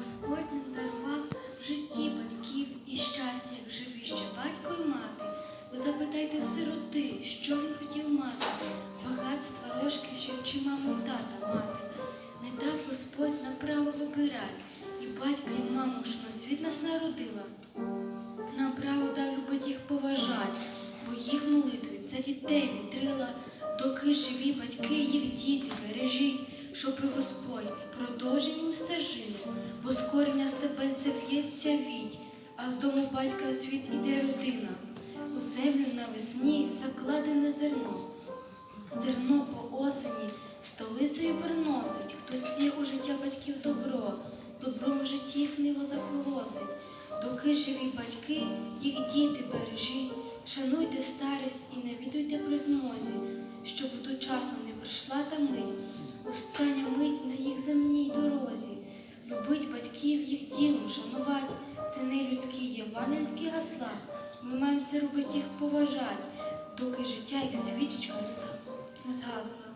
Господь нам дарував в житті батьків і щастя, як живі ще батько і мати. Ви запитайте в сироти, що він хотів мати. Багатства, рожки, щоб чи маму і тата мати. Не дав Господь на право вибирать, і батька, і маму, що на світ нас народила. Нам право дав любить їх поважать, бо їх молитви це дітей вітрила, доки живі батьки, їх діти бережіть, щоб і Господь продовжив стежину, бо з коріння стебельця в'ється віть, а з дому батька в світ іде родина. У землю навесні закладене зерно. Зерно по осені столицею приносить, хто сіє у життя батьків добро, добром в житті їх ниво заколосить. Доки живі батьки, їх діти бережіть, шануйте старість і не відуйте при змозі, щоб дочасно не прийшла та мить, остання ділом шанувати, це не людські євангельські гасла. Ми маємо це робити їх поважати, доки життя їх свічечка не згасла.